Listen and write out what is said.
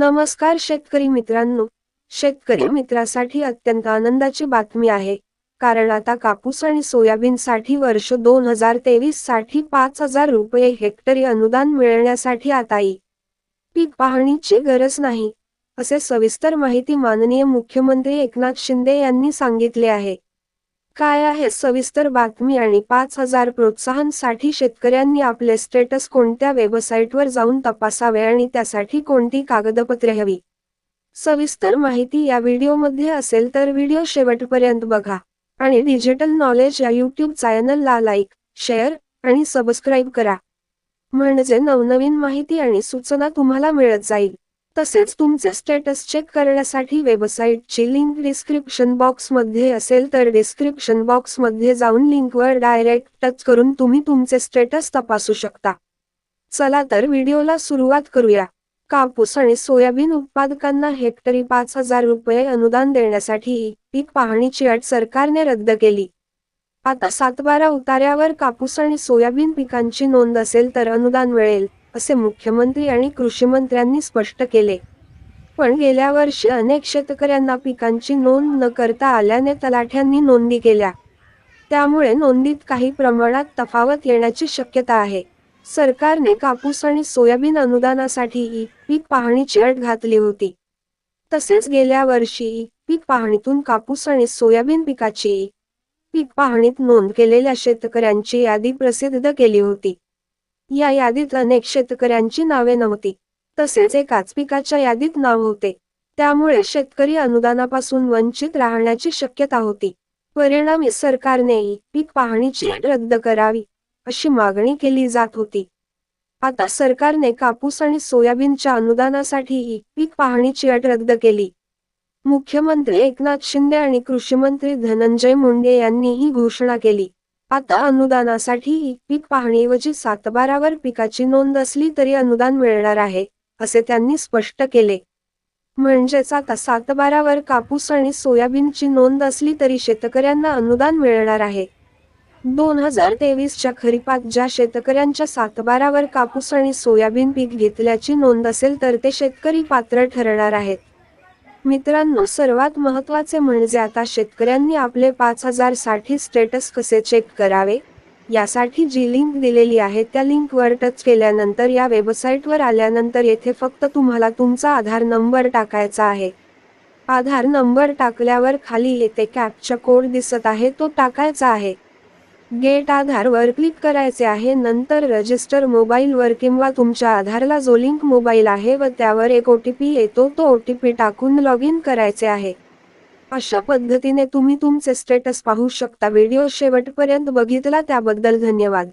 नमस्कार शेतकरी मित्रांनो. शेतकरी मित्रासाठी अत्यंत आनंदाची बातमी आहे. कारण आता कापूस आणि सोयाबीनसाठी वर्ष दोन हजार तेवीससाठी पाच हजार रुपये हेक्टरी अनुदान मिळण्यासाठी आता ई पीक पाहणीची गरज नाही असे सविस्तर माहिती माननीय मुख्यमंत्री एकनाथ शिंदे यांनी सांगितले आहे. काय आहे? सविस्तर बातमी आणि पाच हजार प्रोत्साहनसाठी शेतकऱ्यांनी आपले स्टेटस कोणत्या वेबसाईटवर जाऊन तपासावे आणि त्यासाठी कोणती कागदपत्रे हवी? सविस्तर माहिती या व्हिडिओमध्ये असेल तर व्हिडिओ शेवटपर्यंत बघा आणि डिजिटल नॉलेज या यूट्यूब चॅनलला लाईक शेअर आणि सबस्क्राईब करा. म्हणजे नवनवीन माहिती आणि सूचना तुम्हाला मिळत जाईल. तसेच तुमचे स्टेटस चेक करण्यासाठी वेबसाईटची लिंक डिस्क्रिप्शन बॉक्समध्ये असेल तर डिस्क्रिप्शन बॉक्समध्ये जाऊन लिंकवर डायरेक्ट टच करून तुम्ही तुमचे स्टेटस तपासू शकता. चला तर व्हिडिओला सुरुवात करूया. कापूस आणि सोयाबीन उत्पादकांना हेक्टरी पाच हजार रुपये अनुदान देण्यासाठी पीक पाहणीची अट सरकारने रद्द केली. आता सातबारा उतार्यावर कापूस आणि सोयाबीन पिकांची नोंद असेल तर अनुदान मिळेल. असे मुख्यमंत्री आणि कृषी मंत्र्यांनी स्पष्ट केले. पण गेल्या वर्षी अनेक शेतकऱ्यांना पिकांची नोंद न करता आल्याने तलाठ्यांनी नोंदी केल्या. त्यामुळे नोंदीत काही प्रमाणात तफावत येण्याची शक्यता आहे. सरकारने कापूस आणि सोयाबीन अनुदानासाठी ई पीक पाहणीची अट घातली होती. तसेच गेल्या वर्षी ई पीक पाहणीतून कापूस आणि सोयाबीन पिकाची पीक पाहणीत नोंद केलेल्या शेतकऱ्यांची यादी प्रसिद्ध केली होती. या यादीत अनेक शेतकऱ्यांची नावे नव्हती. तसेच एकाच पिकाच्या यादीत नाव होते. त्यामुळे शेतकरी अनुदानापासून वंचित राहण्याची शक्यता होती. परिणामी सरकारने पीक पाहणीची अट रद्द करावी अशी मागणी केली जात होती. आता सरकारने कापूस आणि सोयाबीनच्या अनुदानासाठीही पीक पाहणीची अट रद्द केली. मुख्यमंत्री एकनाथ शिंदे आणि कृषी मंत्री धनंजय मुंडे यांनी ही घोषणा केली. आता अनुदानासाठी पीक पाहणीऐवजी सातबारावर पिकाची नोंद असली तरी अनुदान मिळणार आहे असे त्यांनी स्पष्ट केले. म्हणजेच आता सातबारावर कापूस आणि सोयाबीनची नोंद असली तरी शेतकऱ्यांना अनुदान मिळणार आहे. दोन हजार तेवीसच्या खरीपात ज्या शेतकऱ्यांच्या सातबारावर कापूस आणि सोयाबीन पीक घेतल्याची नोंद असेल तर ते शेतकरी पात्र ठरणार आहेत. मित्रांनो सर्वात महत्त्वाचे म्हणजे आता शेतकऱ्यांनी आपले पाच हजारसाठी स्टेटस कसे चेक करावे? यासाठी जी लिंक दिलेली आहे त्या लिंकवर टच केल्यानंतर या वेबसाईटवर आल्यानंतर येथे फक्त तुम्हाला तुमचा आधार नंबर टाकायचा आहे. आधार नंबर टाकल्यावर खाली येथे कॅपचा कोड दिसत आहे तो टाकायचा आहे. गेट आधारवर क्लिक करायचे आहे. नंतर रजिस्टर मोबाईलवर किंवा तुमच्या आधारला जो लिंक मोबाईल आहे व त्यावर एक ओ टी पी येतो तो ओ टी पी टाकून लॉग इन करायचे आहे. अशा पद्धतीने तुम्ही तुमचे स्टेटस पाहू शकता. व्हिडिओ शेवटपर्यंत बघितला त्याबद्दल धन्यवाद.